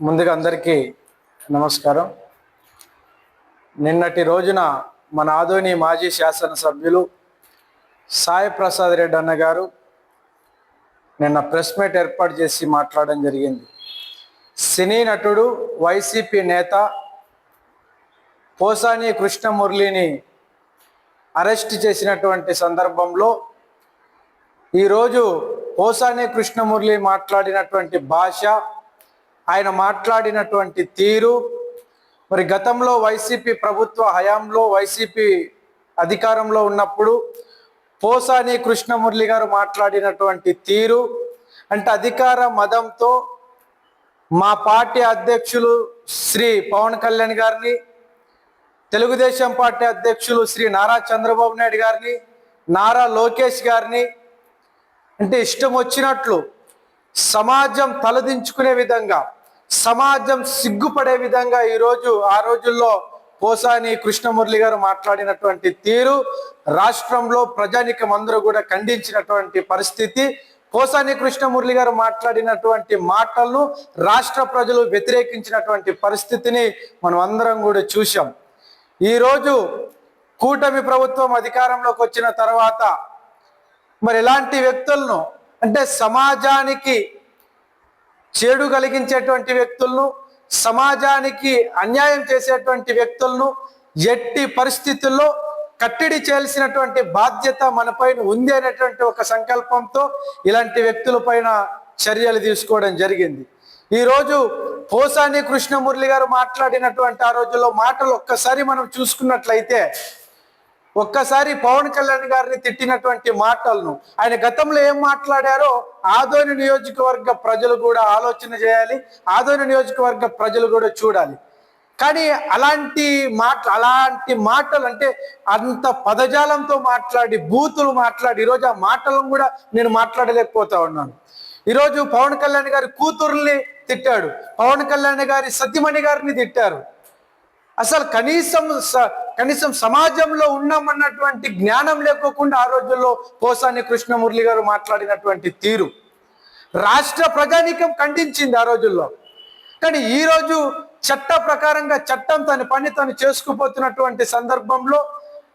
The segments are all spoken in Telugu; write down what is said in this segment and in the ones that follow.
ముందుగా అందరికీ నమస్కారం. నిన్నటి రోజున మన ఆదోని మాజీ శాసనసభ్యులు సాయి ప్రసాద్ రెడ్డి అన్న గారు నిన్న ప్రెస్ మీట్ ఏర్పాటు చేసి మాట్లాడడం జరిగింది. సినీ నటుడు వైసీపీ నేత పోసాని కృష్ణమురళిని అరెస్ట్ చేసినటువంటి సందర్భంలో ఈరోజు పోసాని కృష్ణమురళి మాట్లాడినటువంటి భాష ఆయన మాట్లాడినటువంటి తీరు మరి గతంలో వైసీపీ ప్రభుత్వ హయాంలో వైసీపీ అధికారంలో ఉన్నప్పుడు పోసాని కృష్ణమురళి గారు మాట్లాడినటువంటి తీరు అంటే అధికార మదంతో మా పార్టీ అధ్యక్షులు శ్రీ పవన్ కళ్యాణ్ గారిని తెలుగుదేశం పార్టీ అధ్యక్షులు శ్రీ నారా చంద్రబాబు నాయుడు గారిని నారా లోకేష్ గారిని అంటే ఇష్టం వచ్చినట్లు సమాజం తలదించుకునే విధంగా సమాజం సిగ్గుపడే విధంగా ఈరోజు ఆ రోజుల్లో పోసాని కృష్ణమురళి గారు మాట్లాడినటువంటి తీరు రాష్ట్రంలో ప్రజానికం అందరూ కూడా ఖండించినటువంటి పరిస్థితి పోసాని కృష్ణమురళి గారు మాట్లాడినటువంటి మాటలను రాష్ట్ర ప్రజలు వ్యతిరేకించినటువంటి పరిస్థితిని మనం అందరం కూడా చూశాం. ఈరోజు కూటమి ప్రభుత్వం అధికారంలోకి వచ్చిన తర్వాత మరి ఎలాంటి వ్యక్తులను అంటే సమాజానికి చెడు కలిగించేటువంటి వ్యక్తులను సమాజానికి అన్యాయం చేసేటువంటి వ్యక్తులను ఎట్టి పరిస్థితుల్లో కట్టడి చేయాల్సినటువంటి బాధ్యత మనపైన ఉంది అనేటువంటి ఒక సంకల్పంతో ఇలాంటి వ్యక్తుల పైన చర్యలు తీసుకోవడం జరిగింది. ఈరోజు పోసాని కృష్ణమురళి గారు మాట్లాడినటువంటి ఆ రోజుల్లో మాటలు ఒక్కసారి మనం చూసుకున్నట్లయితే ఒక్కసారి పవన్ కళ్యాణ్ గారిని తిట్టినటువంటి మాటలను ఆయన గతంలో ఏం మాట్లాడారో ఆదోని నియోజకవర్గ ప్రజలు కూడా ఆలోచన చేయాలి ఆదోని నియోజకవర్గ ప్రజలు కూడా చూడాలి. కానీ అలాంటి మాట అలాంటి మాటలు అంటే అంత పదజాలంతో మాట్లాడి బూతులు మాట్లాడి ఈరోజు ఆ మాటలను కూడా నేను మాట్లాడలేకపోతా ఉన్నాను. ఈరోజు పవన్ కళ్యాణ్ గారి కూతుర్ని తిట్టాడు పవన్ కళ్యాణ్ గారి సత్యమణి గారిని తిట్టారు. అసలు కనీసం స- కనీసం సమాజంలో ఉన్నామన్నటువంటి జ్ఞానం లేకోకుండా ఆ రోజుల్లో పోసాని కృష్ణమురళి గారు మాట్లాడినటువంటి తీరు. రాష్ట్ర ప్రజానీకం ఖండించింది ఆ రోజుల్లో. కానీ ఈ రోజు చట్ట ప్రకారంగా చట్టం తన పని తను చేసుకుపోతున్నటువంటి సందర్భంలో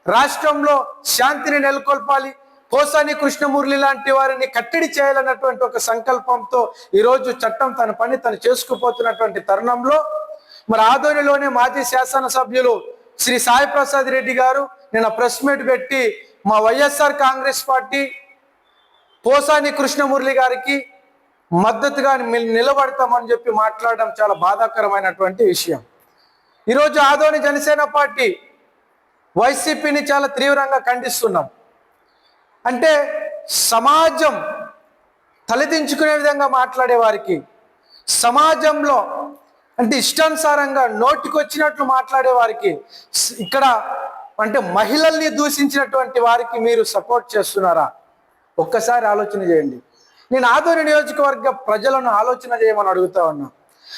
రాష్ట్రంలో శాంతిని నెలకొల్పాలి కోసాని కృష్ణమురళి లాంటి వారిని కట్టడి చేయాలన్నటువంటి ఒక సంకల్పంతో ఈరోజు చట్టం తన పని తను చేసుకుపోతున్నటువంటి తరుణంలో మరి ఆదోనిలోనే మాజీ శాసనసభ్యులు శ్రీ సాయి ప్రసాద్ రెడ్డి గారు నిన్న ప్రెస్ మీట్ పెట్టి మా వైఎస్ఆర్ కాంగ్రెస్ పార్టీ పోసాని కృష్ణమురళి గారికి మద్దతుగా నిలబడతామని చెప్పి మాట్లాడడం చాలా బాధాకరమైనటువంటి విషయం. ఈరోజు ఆదోని జనసేన పార్టీ వైసీపీని చాలా తీవ్రంగా ఖండిస్తున్నాం. అంటే సమాజం తలదించుకునే విధంగా మాట్లాడే వారికి సమాజంలో అంటే ఇష్టానుసారంగా నోటికొచ్చినట్లు మాట్లాడే వారికి ఇక్కడ అంటే మహిళల్ని దూషించినటువంటి వారికి మీరు సపోర్ట్ చేస్తున్నారా? ఒక్కసారి ఆలోచన చేయండి. నేను ఆదోని నియోజకవర్గ ప్రజలను ఆలోచన చేయమని అడుగుతా ఉన్నా.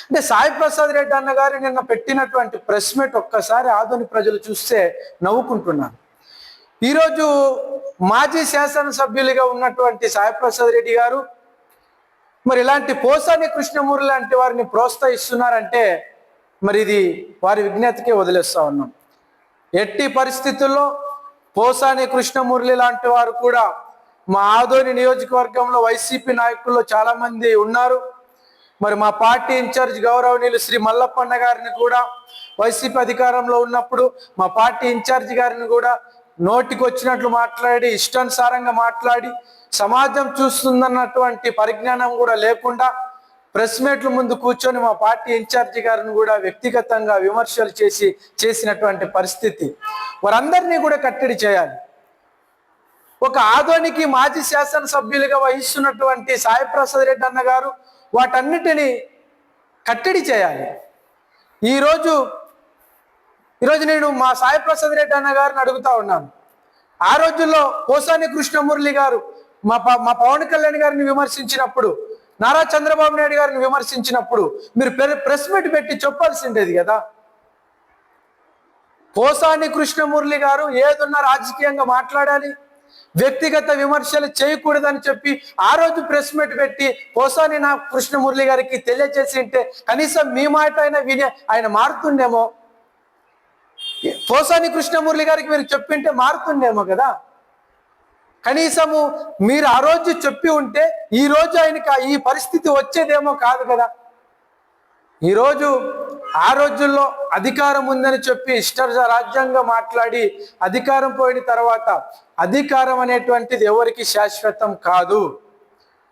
అంటే సాయి ప్రసాద్ రెడ్డి అన్న గారు నిన్న పెట్టినటువంటి ప్రెస్ మీట్ ఒక్కసారి ఆదోని ప్రజలు చూస్తే నవ్వుకుంటున్నాను ఈరోజు మాజీ శాసనసభ్యులుగా ఉన్నటువంటి సాయి ప్రసాద్ రెడ్డి గారు మరి ఇలాంటి పోసాని కృష్ణమూర్తి లాంటి వారిని ప్రోత్సహిస్తున్నారంటే మరి ఇది వారి విజ్ఞతకే వదిలేస్తా ఉన్నాం. ఎట్టి పరిస్థితుల్లో పోసాని కృష్ణమురళి లాంటి వారు కూడా మా ఆదోని నియోజకవర్గంలో వైసీపీ నాయకుల్లో చాలామంది ఉన్నారు. మరి మా పార్టీ ఇన్ఛార్జ్ గౌరవనీయులు శ్రీ మల్లప్పన్న గారిని కూడా వైసీపీ అధికారంలో ఉన్నప్పుడు మా పార్టీ ఇన్ఛార్జ్ గారిని కూడా నోటికి వచ్చినట్లు మాట్లాడి ఇష్టానుసారంగా మాట్లాడి సమాజం చూస్తుందన్నటువంటి పరిజ్ఞానం కూడా లేకుండా ప్రెస్ మీట్ల ముందు కూర్చొని మా పార్టీ ఇన్ఛార్జి గారిని కూడా వ్యక్తిగతంగా విమర్శలు చేసి చేసినటువంటి పరిస్థితి. వారందరినీ కూడా కట్టడి చేయాలి. ఒక ఆదోనికి మాజీ శాసనసభ్యులుగా వహిస్తున్నటువంటి సాయిప్రసాద్ రెడ్డి అన్న గారు వాటన్నిటిని కట్టడి చేయాలి. ఈరోజు ఈరోజు నేను మా సాయిప్రసాద్ రెడ్డి అన్న గారిని అడుగుతా ఉన్నాను. ఆ రోజుల్లో పోసాని కృష్ణమురళి గారు మా ప- మా పవన్ కళ్యాణ్ గారిని విమర్శించినప్పుడు నారా చంద్రబాబు నాయుడు గారిని విమర్శించినప్పుడు మీరు ప్రెస్ మీట్ పెట్టి చెప్పాల్సిండేది కదా. పోసాని కృష్ణమురళి గారు ఏదున్న రాజకీయంగా మాట్లాడాలి వ్యక్తిగత విమర్శలు చేయకూడదని చెప్పి ఆ రోజు ప్రెస్ మీట్ పెట్టి పోసాని నా కృష్ణమురళి గారికి తెలియజేసి ఉంటే కనీసం మీ మాట అయినా విని ఆయన మారుతుండేమో. పోసాని కృష్ణమురళి గారికి మీరు చెప్పింటే మారుతుండేమో కదా. కనీసము మీరు ఆ రోజు చెప్పి ఉంటే ఈ రోజు ఆయనకి ఈ పరిస్థితి వచ్చేదేమో కాదు కదా. ఈరోజు ఆ రోజుల్లో అధికారం ఉందని చెప్పి ఇష్ట రాజ్యాంగం మాట్లాడి అధికారం పోయిన తర్వాత అధికారం అనేటువంటిది ఎవరికి శాశ్వతం కాదు.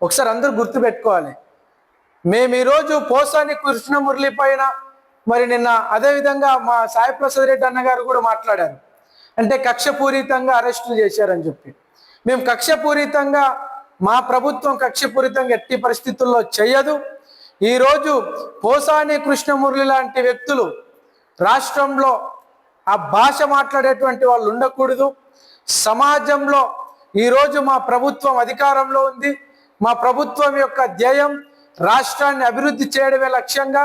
ఒకసారి అందరూ గుర్తుపెట్టుకోవాలి మేము ఈరోజు పోసాని కృష్ణమురళి పైన మరి నిన్న అదేవిధంగా మా సాయి ప్రసాద్ రెడ్డి అన్నగారు కూడా మాట్లాడారు. అంటే కక్షపూరితంగా అరెస్టులు చేశారని చెప్పి. మేము కక్షపూరితంగా మా ప్రభుత్వం కక్షపూరితంగా ఎట్టి పరిస్థితుల్లో చేయదు. ఈరోజు పోసాని కృష్ణమురళి లాంటి వ్యక్తులు రాష్ట్రంలో ఆ భాష మాట్లాడేటువంటి వాళ్ళు ఉండకూడదు. సమాజంలో ఈరోజు మా ప్రభుత్వం అధికారంలో ఉంది. మా ప్రభుత్వం యొక్క ధ్యేయం రాష్ట్రాన్ని అభివృద్ధి చేయడమే లక్ష్యంగా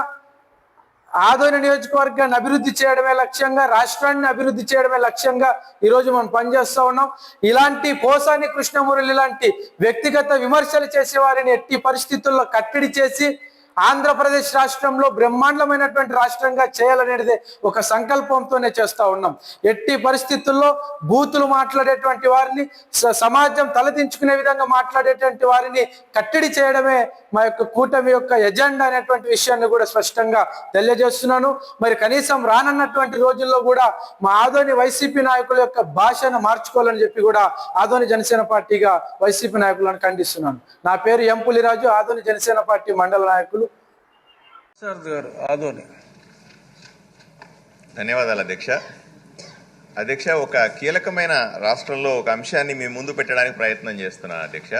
ఆదోని నియోజకవర్గాన్ని అభివృద్ధి చేయడమే లక్ష్యంగా రాష్ట్రాన్ని అభివృద్ధి చేయడమే లక్ష్యంగా ఈరోజు మనం పనిచేస్తూ ఉన్నాం. ఇలాంటి పోసాని కృష్ణమురళి లాంటి వ్యక్తిగత విమర్శలు చేసే వారిని ఎట్టి పరిస్థితుల్లో కట్టడి చేసి ఆంధ్రప్రదేశ్ రాష్ట్రంలో బ్రహ్మాండమైనటువంటి రాష్ట్రంగా చేయాలనేది ఒక సంకల్పంతోనే చేస్తా ఉన్నాం. ఎట్టి పరిస్థితుల్లో బూతులు మాట్లాడేటువంటి వారిని స- సమాజం తలదించుకునే విధంగా మాట్లాడేటువంటి వారిని కట్టడి చేయడమే మా యొక్క కూటమి యొక్క ఎజెండా అనేటువంటి విషయాన్ని కూడా స్పష్టంగా తెలియజేస్తున్నాను. మరి కనీసం రానున్నటువంటి రోజుల్లో కూడా మా ఆదోని వైసీపీ నాయకుల యొక్క భాషను మార్చుకోవాలని చెప్పి కూడా ఆదోని జనసేన పార్టీగా వైసీపీ నాయకులను ఖండిస్తున్నాను. నా పేరు ఎంపులిరాజు ఆదోని జనసేన పార్టీ మండల నాయకులు. గారు ఆదోని. ధన్యవాదాలు అధ్యక్ష. అధ్యక్ష ఒక కీలకమైన రాష్ట్రంలో ఒక అంశాన్ని మీ ముందు పెట్టడానికి ప్రయత్నం చేస్తున్నాను అధ్యక్ష.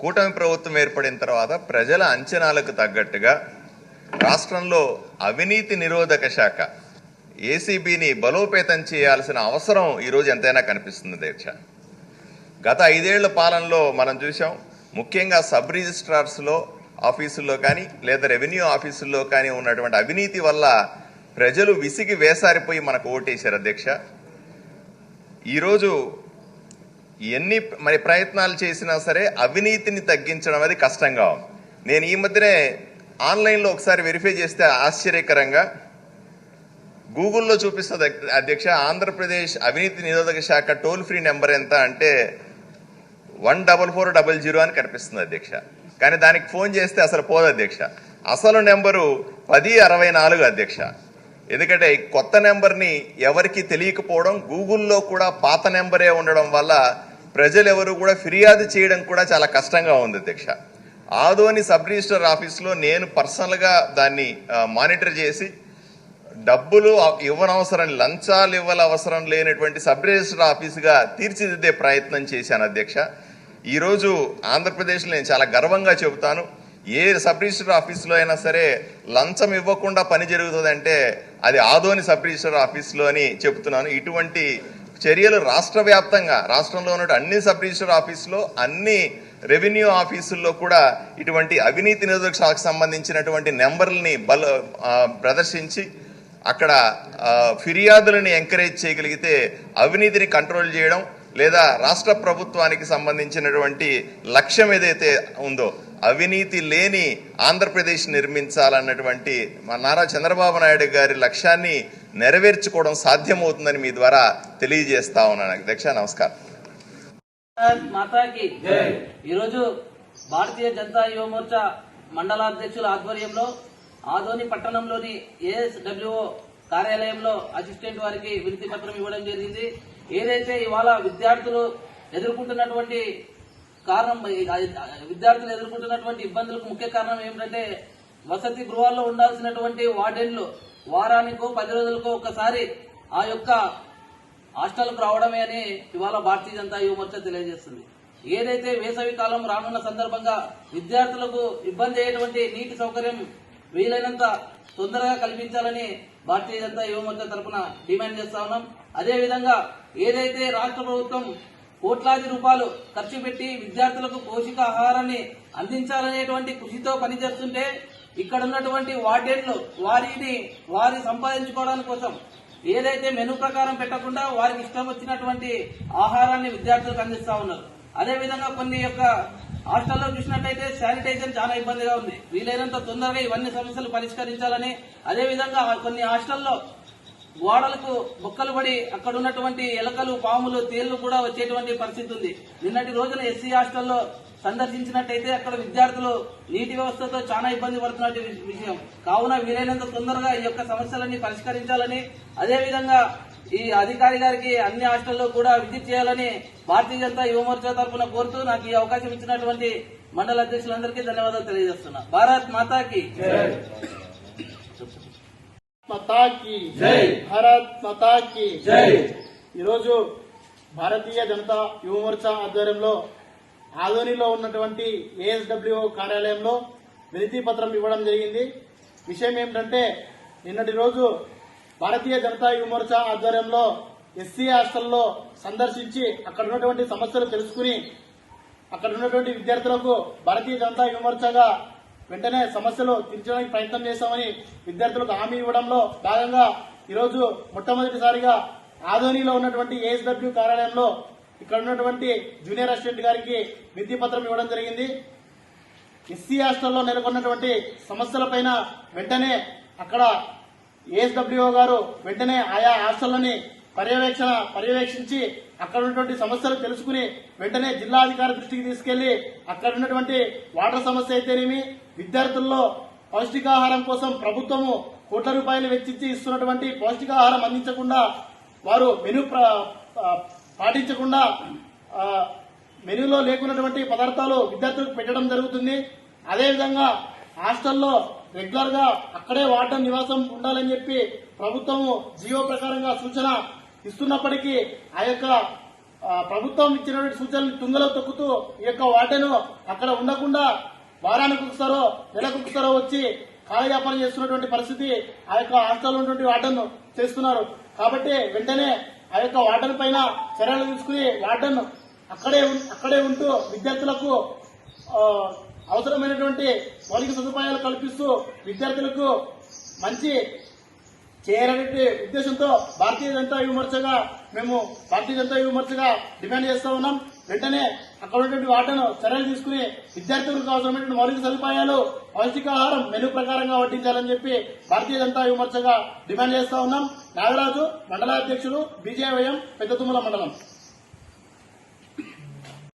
కూటమి ప్రభుత్వం ఏర్పడిన తర్వాత ప్రజల అంచనాలకు తగ్గట్టుగా రాష్ట్రంలో అవినీతి నిరోధక శాఖ ఏసీబీని బలోపేతం చేయాల్సిన అవసరం ఈరోజు ఎంతైనా కనిపిస్తుంది అధ్యక్ష. గత ఐదేళ్ళ పాలనలో మనం చూసాం ముఖ్యంగా సబ్ రిజిస్ట్రార్స్లో ఆఫీసుల్లో కానీ లేదా రెవెన్యూ ఆఫీసుల్లో కానీ ఉన్నటువంటి అవినీతి వల్ల ప్రజలు విసిగి వేసారిపోయి మనకు ఓటేశారు అధ్యక్ష. ఈరోజు ఎన్ని మరి ప్రయత్నాలు చేసినా సరే అవినీతిని తగ్గించడం అది కష్టంగా ఉంది. నేను ఈ మధ్యనే ఆన్లైన్లో ఒకసారి వెరిఫై చేస్తే ఆశ్చర్యకరంగా గూగుల్లో చూపిస్తుంది అధ్యక్ష ఆంధ్రప్రదేశ్ అవినీతి నిరోధక శాఖ టోల్ ఫ్రీ నెంబర్ ఎంత అంటే one double four double zero అని కనిపిస్తుంది అధ్యక్ష. కానీ దానికి ఫోన్ చేస్తే అసలు పోదు అధ్యక్ష. అసలు నెంబరు పది అరవై నాలుగు అధ్యక్ష. ఎందుకంటే కొత్త నెంబర్ని ఎవరికి తెలియకపోవడం గూగుల్లో కూడా పాత నెంబరే ఉండడం వల్ల ప్రజలు ఎవరు కూడా ఫిర్యాదు చేయడం కూడా చాలా కష్టంగా ఉంది అధ్యక్ష. ఆదోని సబ్ రిజిస్టర్ ఆఫీస్లో నేను పర్సనల్గా దాన్ని మానిటర్ చేసి డబ్బులు ఇవ్వనవసరం లంచాలు ఇవ్వాల అవసరం లేనటువంటి సబ్ రిజిస్టర్ ఆఫీసుగా తీర్చిదిద్దే ప్రయత్నం చేశాను అధ్యక్ష. ఈరోజు ఆంధ్రప్రదేశ్లో నేను చాలా గర్వంగా చెబుతాను. ఏ సబ్ రిజిస్టర్ ఆఫీస్లో అయినా సరే లంచం ఇవ్వకుండా పని జరుగుతుందంటే అది ఆదోని సబ్ రిజిస్టర్ ఆఫీస్లో అని చెబుతున్నాను. ఇటువంటి చర్యలు రాష్ట్ర వ్యాప్తంగా రాష్ట్రంలో ఉన్న అన్ని సబ్ రిజిస్టర్ ఆఫీసులో అన్ని రెవెన్యూ ఆఫీసుల్లో కూడా ఇటువంటి అవినీతి నిరోధక శాఖకు సంబంధించినటువంటి నెంబర్లని బల ప్రదర్శించి అక్కడ ఫిర్యాదులను ఫిర్యాదులని ఎంకరేజ్ చేయగలిగితే అవినీతిని కంట్రోల్ చేయడం లేదా రాష్ట్ర ప్రభుత్వానికి సంబంధించినటువంటి లక్ష్యం ఏదైతే ఉందో అవినీతి లేని ఆంధ్రప్రదేశ్ నిర్మించాలన్నటువంటి మా నారా చంద్రబాబు నాయుడు గారి లక్ష్యాన్ని నెరవేర్చుకోవడం సాధ్యమవుతుందని మీ ద్వారా తెలియజేస్తా ఉన్నాను. అధ్యక్ష నమస్కారం. మాతాకి. ఈరోజు భారతీయ జనతా యువ మోర్చా మండలాధ్యక్షుల ఆధ్వర్యంలో ఆదోని పట్టణంలోని ఏఎస్డబ్ల్యూఓ కార్యాలయంలో అసిస్టెంట్ వారికి వినతి పత్రం ఇవ్వడం జరిగింది. ఏదైతే ఇవాళ విద్యార్థులు ఎదుర్కొంటున్నటువంటి కారణం విద్యార్థులు ఎదుర్కొంటున్నటువంటి ఇబ్బందులకు ముఖ్య కారణం ఏమిటంటే వసతి గృహాల్లో ఉండాల్సినటువంటి వార్డెన్లు వారానికో పది రోజులకో ఒకసారి ఆ యొక్క హాస్టల్కు రావడమే అని ఇవాళ భారతీయ జనతా యువ మోర్చా తెలియజేస్తుంది. ఏదైతే వేసవి కాలం రానున్న సందర్భంగా విద్యార్థులకు ఇబ్బంది అయ్యేటువంటి నీటి సౌకర్యం వీలైనంత తొందరగా కల్పించాలని భారతీయ జనతా యువ తరపున తరఫున డిమాండ్ చేస్తా ఉన్నాం. అదేవిధంగా ఏదైతే రాష్ట్ర ప్రభుత్వం కోట్లాది రూపాయలు ఖర్చు పెట్టి విద్యార్థులకు పోషకాహారాన్ని అందించాలనేటువంటి కృషితో పనిచేస్తుంటే ఇక్కడ ఉన్నటువంటి వార్డెన్లు వారిని వారి సంపాదించుకోవడానికి కోసం ఏదైతే మెనూ ప్రకారం పెట్టకుండా వారికి ఇష్టం వచ్చినటువంటి ఆహారాన్ని విద్యార్థులకు అందిస్తా ఉన్నారు. అదేవిధంగా కొన్ని యొక్క హాస్టల్లో చూసినట్లయితే శానిటైజర్ చాలా ఇబ్బందిగా ఉంది. వీలైనంత తొందరగా ఇవన్నీ సమస్యలు పరిష్కరించాలని అదేవిధంగా కొన్ని హాస్టల్లో గోడలకు బొక్కలు పడి అక్కడ ఉన్నటువంటి ఎలకలు పాములు తేళ్ళు కూడా వచ్చేటువంటి పరిస్థితి ఉంది. నిన్నటి రోజున ఎస్సీ హాస్టల్లో సందర్శించినట్టయితే అక్కడ విద్యార్థులు నీటి వ్యవస్థతో చాలా ఇబ్బంది పడుతున్న విషయం. కావున వీలైనంత తొందరగా ఈ యొక్క సమస్యలన్నీ పరిష్కరించాలని అదేవిధంగా ఈ అధికారి గారికి అన్ని హాస్టల్లో కూడా విజిట్ చేయాలని భారతీయ జనతా యువమోర్చా తరఫున కోరుతూ నాకు ఈ అవకాశం ఇచ్చినటువంటి మండల అధ్యక్షులందరికీ ధన్యవాదాలు తెలియజేస్తున్నా. భారత్ మాతాకి మాతా కి జై. భారత్ మాతా కి జై. ఈరోజు భారతీయ జనతా యువ మోర్చా ఆధ్వర్యంలో ఆదోనిలో ఉన్నటువంటి ఏఎస్డబ్ల్యూ కార్యాలయంలో వినతి పత్రం ఇవ్వడం జరిగింది. విషయం ఏమిటంటే నిన్నటి రోజు భారతీయ జనతా యువ మోర్చా ఆధ్వర్యంలో ఎస్సీ హాస్టల్లో సందర్శించి అక్కడ ఉన్నటువంటి సమస్యలు తెలుసుకుని అక్కడ ఉన్నటువంటి విద్యార్థులకు భారతీయ జనతా విమర్శగా వెంటనే సమస్యలు తీర్చడానికి ప్రయత్నం చేశామని విద్యార్థులకు హామీ ఇవ్వడంలో భాగంగా ఈరోజు మొట్టమొదటిసారిగా ఆధోనిలో ఉన్నటువంటి ఏఎస్డబ్ల్యూ కార్యాలయంలో ఇక్కడ ఉన్నటువంటి జూనియర్ అసిస్టెంట్ గారికి విద్య పత్రం ఇవ్వడం జరిగింది. ఎస్సీ హాస్టల్లో నెలకొన్నటువంటి సమస్యలపైన వెంటనే అక్కడ ఏఎస్డబ్ల్యూఓ గారు వెంటనే ఆయా హాస్టల్లోని పర్యవేక్షణ పర్యవేక్షించి అక్కడ ఉన్నటువంటి సమస్యలు తెలుసుకుని వెంటనే జిల్లాధికారి దృష్టికి తీసుకెళ్ళి అక్కడ ఉన్నటువంటి వాటర్ సమస్య అయితేనేమి విద్యార్థుల్లో పౌష్టికాహారం కోసం ప్రభుత్వము కోట్ల రూపాయలు వెచ్చించి ఇస్తున్నటువంటి పౌష్టికాహారం అందించకుండా వారు మెను పాటించకుండా మెనూలో లేకున్నటువంటి పదార్థాలు విద్యార్థులకు పెట్టడం జరుగుతుంది. అదేవిధంగా హాస్టల్లో రెగ్యులర్గా అక్కడే వాటర్ నివాసం ఉండాలని చెప్పి ప్రభుత్వము జియో ప్రకారంగా సూచన ఇస్తున్నప్పటికీ ఆ యొక్క ప్రభుత్వం ఇచ్చినటువంటి సూచనలు తుంగలో తొక్కుతూ ఈ యొక్క వార్డెను అక్కడ ఉండకుండా వారానికి ఒకసారో నెలకు ఒకసారో వచ్చి కాలయాపన చేస్తున్నటువంటి పరిస్థితి ఆ యొక్క హాస్టల్లో ఉన్నటువంటి వార్డన్ చేస్తున్నారు కాబట్టి వెంటనే ఆ యొక్క వార్డన్ పైన చర్యలు తీసుకుని వార్డన్ అక్కడే ఉం- అక్కడే ఉంటూ విద్యార్థులకు అవసరమైనటువంటి మౌలిక సదుపాయాలు కల్పిస్తూ విద్యార్థులకు మంచి చేయాలనే ఉద్దేశంతో భారతీయ జనతా విమర్శగా మేము భారతీయ జనతా విమర్శగా డిమాండ్ చేస్తా ఉన్నాం. వెంటనే అక్కడ ఉన్నటువంటి వాటను చర్యలు తీసుకుని విద్యార్థులకు అవసరమైనటువంటి మౌలిక సదుపాయాలు పౌష్టికాహారం మెను ప్రకారంగా వడ్డించాలని చెప్పి భారతీయ జనతా విమర్శగా డిమాండ్ చేస్తా ఉన్నాం. నాగరాజు మండలాధ్యక్షులు బీజేవైఎం పెద్దతుమ్మల మండలం.